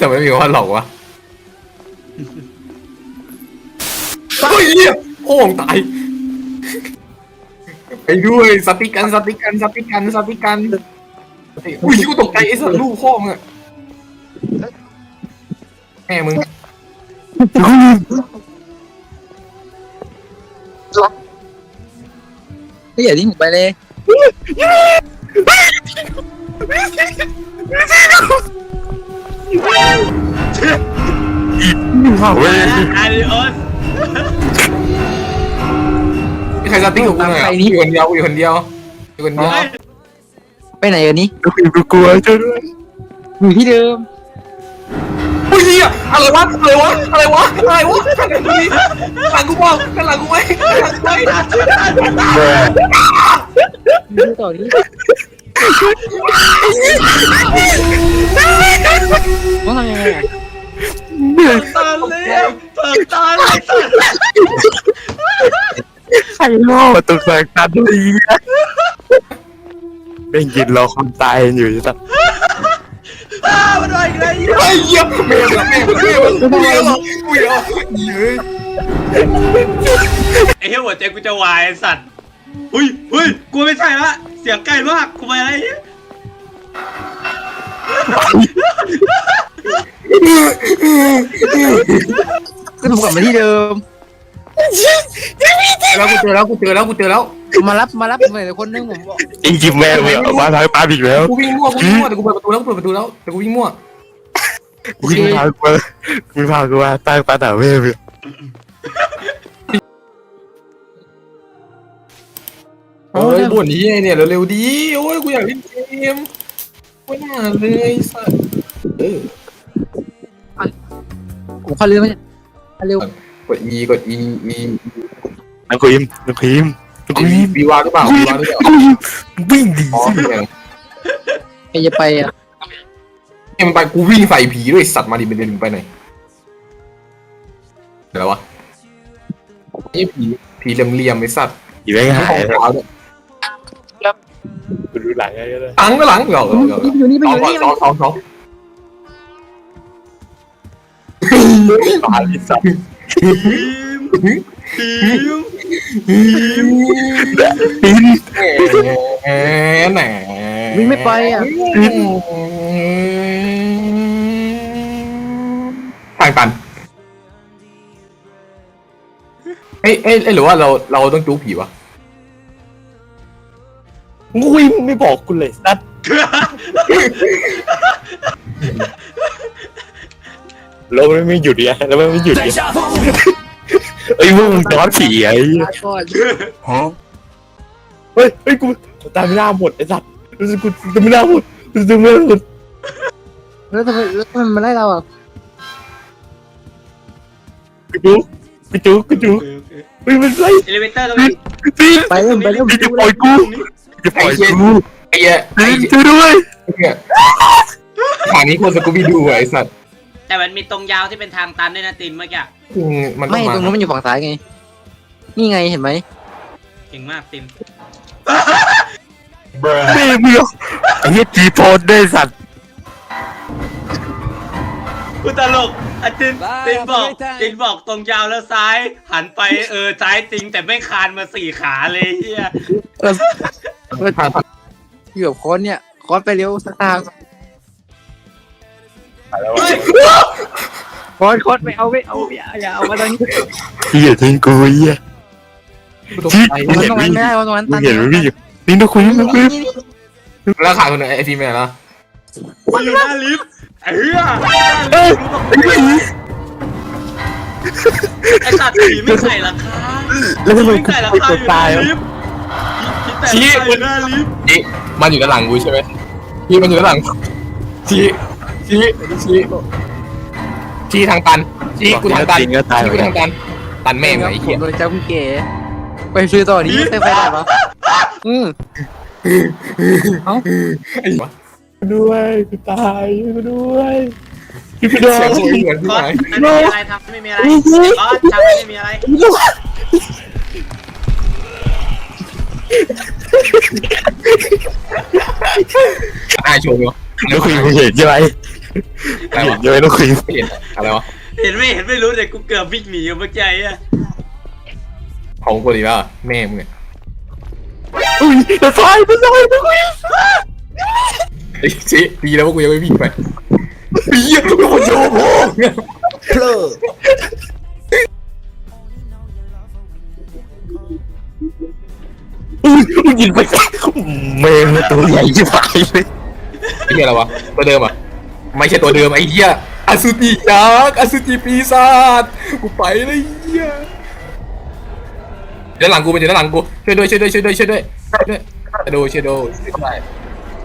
ทำไมมีคำว่าหลอกวะเฮ้ยเหี้ยโอ่งตาย ไปด้วยสติกันสติกันสติกันสติกันอุ้ยกูตกใจไอ้สัตว์ลูกพ่อมึงอะแม่มึงไม่อย่าทิ้งผมไปเลย เว้ยอาริโอสมีใครสติกับกูหน่อยอะอยู่คนเดียวอยู่คนเดียวอยู่คนเดียวไปไหนกันนี้กูกลัวช่วยด้วยอยู่ที่เดิมอุ้ยเหี้ยอะไรวะอะไรวะอะไรวะอะไรวะข้างหลังกูดิข้างหลังกูบอกข้างหลังกูไว้ข้างหลังกูไว้ดูต่อนี้ ต้องทำยังไงอะตอนเลยเปิดตอนเลยสัตว์ใครล่อประตูแสงตันเลยนะเป็นกินรอคนตายอยู่สักอ้ามันมาอีกแล้วไอ้เหี้ยแม่งอะแม่งอะแม่งอะกูเยอะหรอกูเยอะเย้ยไอ้เหี้ยหัวใจกูจะวายไอ้สัตว์อุ้ยอุ้ยกูไม่ใช่ละ เสียงใกล้มากกูไปอะไรเนี่ยก็ถูกกลับมาที่เดิมแล้วกูเจอแล้วกูเจอแล้วกูเจอแล้วมารับมารับผมหน่อยคนนึงผมบอกไอ้จิมแม่ไม่เอามาทางตามอีกแล้วกูวิ่งมั่วกูวิ่งมั่วแต่กูเปิดประตูแล้วกูเปิดประตูแล้วแต่กูวิ่งมั่ววิ่งพากูวิ่งพากูมาตั้งตาหนาเว้ย โอ้ยบ่นนี้เนี่ยเร็วๆดีโอ้ยกูอยากเล่นเกมไม่น่าเลยสัสเออผมขอลืมไหมเร็วกด E กด E E นักครีมนักครีมนักครีมวีวาหรือเปล่าวีวาหรือเปล่าวิ่งดีอ๋อสิเนี่ยใครจะไปอะเนี่ยมันไปกูวิ่งใส่ผีด้วยสัตว์มาดิเป็นเดินไปไหนเดี๋ยววะนี่ผีผีเหลี่ยมๆไอ้สัตว์อีแม่งหายของขาวเนี่ย กูดูหลังไงก็ได้หลังก็หลังเหรอเหรอเหรออยู่นี่ไปสอองยู่นี่สองสองสองตายสัตว์ทีมทีมปินแหมแหนวิ่งไม่ไปอะทางตันเอ้ยเอ้ยเอ้ยหรือว่าเราเราต้องจู้ผีวะ งุ้ยไม่บอกกูเลยสัตว์แล้วมันไม่หยุดเนี่ยแล้วมันไม่หยุดเนี่ยเอ้ยมึงย้อนผีไอ้ลาก่อนเฮ้ยเฮ้ยกูตามไม่น่าหมดไอ้สัตว์รู้สึกกูตามไม่น่าหมดรู้สึกไม่น่าหมดแล้วทำไมแล้วทำไมมันไล่เราอะกูจุกกูจุกกูจุกเฮ้ยมันไล่เอลิเวเตอร์ตรงนี้ปีนไปเริ่มไปเริ่มจะปล่อยกู จะปล่อยกูไอ้เหี้ยไอ้ช่วยด้วยเหี้ยทางนี้คนสกูบี้ดูอะไอ้สัตว์แต่มันมีตรงยาวที่เป็นทางตันด้วยนะติมเมื่อกี้อืมมันต้ไม่องมาตรงนู้นมันอยู่ฝั่งซ้ายไง นี่ไงเห็นไหมเก่งมากติมแม่เมียวไอ้เหี้ยจีโพสได้สัตว์ กูตลกอาตินตินบอกตินบอกตรงยาวแล้วซ้าย หันไปเออซ้ายจริงแต่ไม่คานมาสี่ขาเลยเฮียทางทางอยู่กับโค้ดเนี่ยโค้ดไปเร็วสักทางเฮ้ยโค้ดโค้ดไปเอาไปเอาอย่าอย่าเอามาตรงนี้เหี้ยทิ้งกูเหี้ยกูตกใจเอาตรงนั้นไม่ได้เอาตรงนั้นมึตังนเห็นไหมพี่นี่นักคุยนักคุยแล้วขายคนไหนไอฟิล์มไปไหนแล้ว กูอยู่หน้าลิฟต์ไอ้เหี้ยไอ้สัตว์ผีไม่ใส่หลังคาแล้วทำไมไม่กูใส่หลังไปคากอดยู่หตาน้ายอะลิฟต์ผีใส่หลังคาอยู่หน้าลิฟต์ชี้มันอยู่ด้านหลังกูใช่ไหมชี้มันอยู่ด้านหลังชี้ชี้ชี้ชี้ทางตันชี้กูทางตันจริงก็ตายเหมืชี้อนกูกันทางตันตันแม่งไงไอ้ผเหี้ยมโดนเจ้าคุณเก๋ไปซื้อต่อนี้ไปไปได้ปะอืมไอ้วะ ด้วยกูตายกูด้วยพี่พี่ดอเสียงโวยเหมือนที่ก็ไหนไม่มีอะไรทำไม่มีอะไรก็ทำไม่มีอะไรอายโชว์วะนักคุยมึงเห็นใช่ไหมอะไรเห็วะนยังไงต้องคุยไม่เห็นอะไรวะเห็นไม่เห็นไม่รู้แต่กูเกือบวิ่งหนีอยู่เมื่อกี้อะของกูดีแล้วเหรอแม่มึงเนี่ยอุ้ยจะตายจะตายจะคุย ไอ้เปีแล้วพวกกูยังไม่บีไปปีอะไม่คนโยโง่เพลอมึงยินไปเมงตัวใหญ่ชิบหายเลไอ้เหี้ยอะไรวะตัวเดิมอะไม่ใช่ตัวเดิมไอ้เหี้ยอสุจิยักษ์อสุจิปีศาจกูไปเลยเหี้ยด้านหลังกูไปเจอด้านหลังกูช่วยด้วยช่วยด้วยช่วยด้วยช่วยด้วยช่วยด้วยช่วยด้วยช่วยด้วย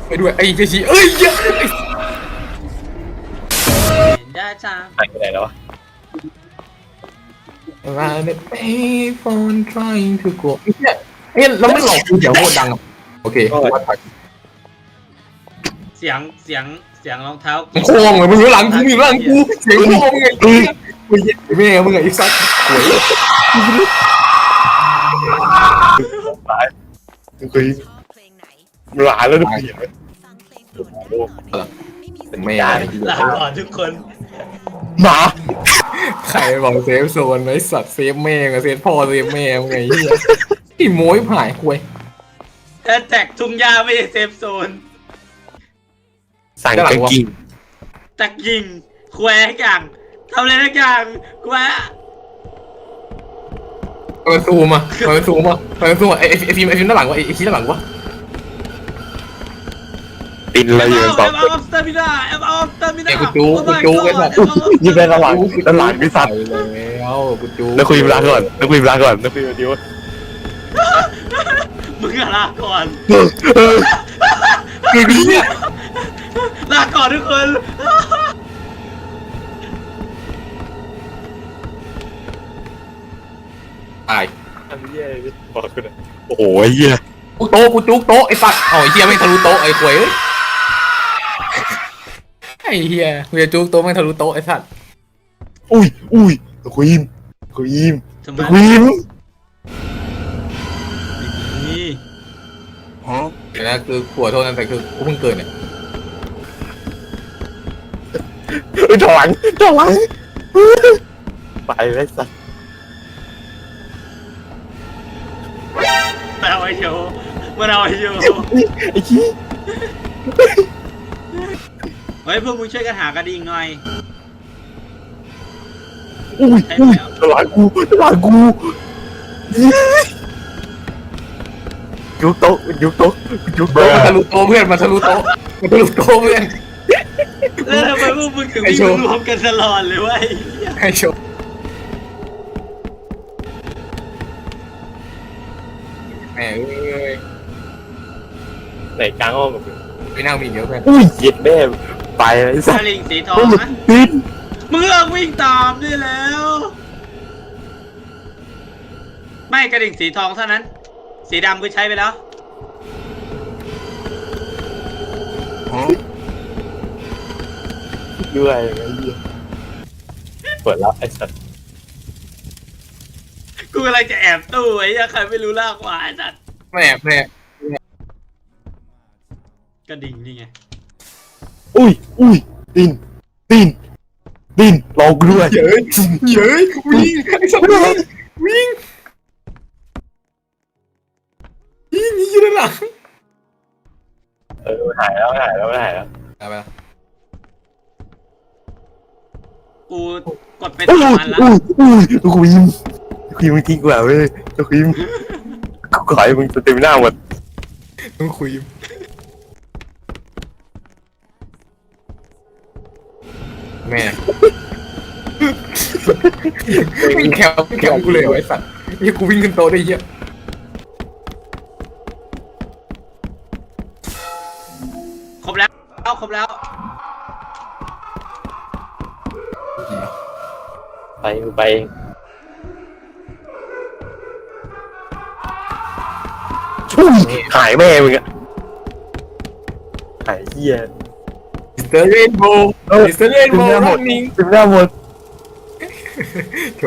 ไปด้วยไอ้เจชีเอ้ยเหี้ยไอ้เห็นได้จ้าหายไปไหนแล้ววะ Around the payphone trying to go เฮียเฮ้ยแล้วไม่หลอกกูเสียงโคตรดังอะโอเคว่าถ่ายเสียงเสียงเสียงรองเท้ามึงโค้งเลยมึงอยู่หลังกูมึงอยู่หลังกูเสียงโค้งไงมึงมึงแม่มึงไงไอ้สัสหวยตายคุยเพลงไหนหลานแล้วทุกคนเห็นไหมฟังเพลงโปรดไม่มีเป็นแม่ลาก่อนทุกคนหมาใครบอกเซฟโซนไอ้สัตว์เซฟแม่งอะเซฟพ่อเซฟแม่มึงไงเฮียไอ้โม้ยผายควยแฮชแท็กทุ่งหญ้าไม่ใช่เซฟโซนสั่งกางกิ่งตักยิงแควกอย่างทำอะไรทุกอย่างแควมันซูมอะมันซูมอะมันซูมอะไอ้ไอ้ฟิล์มไอ้ฟิล์มด้านหลังวะไอ้ไอ้ชี้ด้านหลังวะ ตินอะไรอยู่เอ็สองมคออนฟสเตอร์มินาเอ็มออฟสเตอร์มินาไอ้กูจูกูจูไอ้สัตว์ยิงไประหว่างด้านหลังไอ้สัตว์แล้วกูจูแล้วคุยเวลาก่อนแล้วคุยเวลาก่อนแล้วคุยเดียวมึงอะลาก่อนคือดีเนี่ยลาก่อนทุกคนตายบอกคุณโอ้โหเหี้ย กูโต๊ะกูจุกโต๊ะไอ้สัตว์อ๋อไอ้เฮียไม่งทะลุโต๊ะไอ้ควยเอ้ย ไอ้เฮียกูจะจุกโต๊ะไม่งทะลุโต๊ะไอ้สัตว์อุ้ยอุ้ยคุยคุยทำไมคุยนี่ เดี๋ยวนะคือขวดโทษนะแต่คือกูเพิ่งเกิดเนี่ยเอ้ยถอยถอยไปเลยสัตว์มันเอาไว้โชว์มันเอาไว้โชว์ไอ้ชี้ เฮ้ยพวกมึงช่วยกันหากระดิ่งหน่อยอุ้ยอุ้ยตลาดกูตลาดกูยุกโต๊ะยุกโต๊ะยุกมันโต๊ะทะลุโต๊ะเพื่อนมันทะลุโต๊ะมันทะลุโต๊ะเพื่อนแล้วทำไมพวกมึงถึงไอ้วิ่งโชว์รวมกันตลอดเลยวะไอ้เหี้ยให้โชว์แหมเอ้ยไหนกลางห้องกับมึงไม่น่ามีเยอะเพื่อนอุ้ยเย็ดแม่ ไปไอ้สักตระว์ดิ่งสีทองนะปินมึงเลิกวิ่งตามได้แล้ว ไม่กระดิ่งสีทองเท่านั้น สีดำกูใช้ไปแล้ว ด้วยไอ้เหี้ยเปิดแล้วไอ้สัตว์กูกำลังจะแอบตู้ไอ้เหี้ยใครไม่รู้ลากวาไอ้สัตว์แม่แม่กระดิ่งนี่ไง อุ้ย อุ้ยปินปินปินรอกูด้วยเย้ยเย้ยวิ่งไอ้สัตว์วิ่งวิ่งวิ่งหนีอยู่ด้านหลังเออหายแล้วหายแล้วหายแล้วไปไปกูกดไปอุ้ยสามอันแล้วอุ้ยอุ้ยกูยิ้มกูยิ้มจริงกว่าเว้ยกูยิ้มกูขอให้มึงเต็มหน้าหมดต้องคุย แม่วิ่งแคปแคปกูเลยเหรอไอ้สัตว์นี่กูวิ่งขึ้นโต๊ะได้เยอะครบแล้วเอาครบแล้ว ไปไปอุ้ยหายแม่มึงอะหายเหี้ย มิสเตอร์เรนโบว์มิสเตอร์เรนโบว์รันนิ่งเต็มหน้าหมดโถ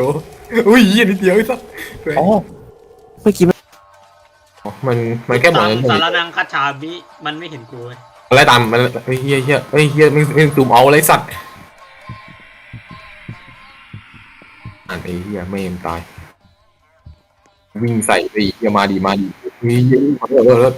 อุ้ยยี่นิดเดียวไอ้สัสอ๋อเมื่อกี้มันมันมันแค่หมอตามนั้นสารนังคาฉามิมันไม่เห็นกูเว้ยอะไรตามมันเฮ้ยเฮียเฮียเฮ้ยเฮียมึงมึงซูมเอาอะไรสัตว์อ่านไอ้เฮียไม่เอ็มตาย วิ่งใส่ไอ้เฮียมาดีมาดีเฮ้ยเฮียขอโทษขอโทษ